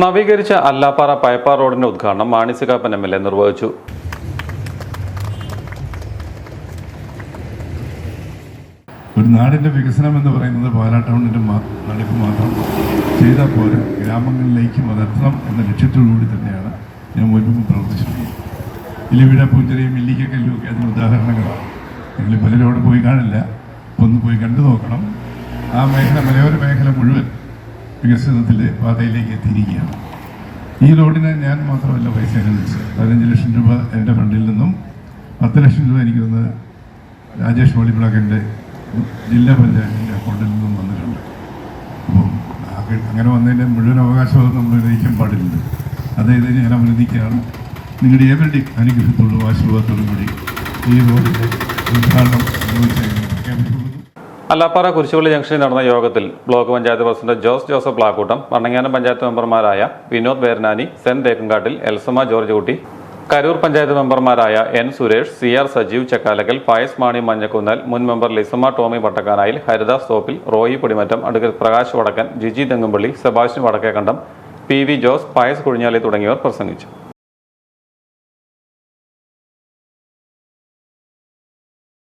നവീകരിച്ച അല്ലാപ്പാറ പയപ്പാർ റോഡിന്റെ ഉദ്ഘാടനം മാണിസികാപ്പൻ എം എൽ എ നിർവഹിച്ചു. ഒരു നാടിന്റെ വികസനം എന്ന് പറയുന്നത് പാലാ ടൗണിന്റെ നടപ്പ് മാത്രം. ചെയ്താൽ പോരാ. ഗ്രാമങ്ങളിലേക്കും അതെത്തണം എന്ന ലക്ഷ്യത്തോടുകൂടി തന്നെയാണ് ഞാൻ മുൻപ് പ്രവർത്തിച്ചിട്ടുള്ളത് ഇല്ലിവിടെ പൂഞ്ചരയും ഇല്ലിക്കക്കല്ലും ഒക്കെ അതിന് ഉദാഹരണങ്ങളാണ്. നിങ്ങൾ പലരും അവിടെ പോയി കാണില്ല. ഒന്ന് പോയി കണ്ടു നോക്കണം. ആ മേഖല മലയോര മേഖല മുഴുവൻ വികസനത്തിന്റെ പാതയിലേക്ക് എത്തിയിരിക്കുകയാണ്. ഈ റോഡിന് ഞാൻ മാത്രമല്ല പൈസ അനുവദിച്ചത്. പതിനഞ്ച് ലക്ഷം രൂപ എന്റെ ഫണ്ടിൽ നിന്നും പത്ത് ലക്ഷം രൂപ എനിക്ക് തന്ന് രാജേഷ് മോളിപ്പിളക്കന്റെ ജില്ലാ പഞ്ചായത്തിന്റെ അക്കൗണ്ടിൽ നിന്നും വന്നിട്ടുണ്ട്. അപ്പം അങ്ങനെ വന്നതിന്റെ മുഴുവൻ അവകാശവും നമ്മൾ ഗ്രഹിക്കാൻ പാടില്ല അതായത് ഞാൻ അഭിനന്ദിക്കുകയാണ് നിങ്ങളുടെ ഏവരുടെയും അനുഗ്രഹത്തോടും ആശീർവാദത്തോടും കൂടി ഈ റോഡിന്റെ ഉദ്ഘാടനം പ്രഖ്യാപിച്ചുകൊള്ളുന്നു അല്ലാപ്പാറ കുരിശുപള്ളി ജംഗ്ഷനിൽ നടന്ന യോഗത്തിൽ ബ്ലോക്ക് പഞ്ചായത്ത് പ്രസിഡന്റ് ജോസ് ജോസഫ് പ്ലാക്കൂട്ടം വണ്ണങ്ങാനം പഞ്ചായത്ത് മെമ്പർമാരായ വിനോദ് വേരനാനി സെൻ തേക്കുംകാട്ടിൽ എൽസമ ജോർജ് കുട്ടി കരൂർ പഞ്ചായത്ത് മെമ്പർമാരായ N Suresh C R Sajeev Chakkalakkal Fayas Mani Manjakkunnel മുൻ member Lissamma Tomy Pattakkanayil Haridas Thoppil Roy Podimattam Adukkal Prakash Vadakkan Jiji Thengumpally Sebastian Vadakkekandam P V Jose Pius Kuzhinjali തുടങ്ങിയവർ പ്രസംഗിച്ചു.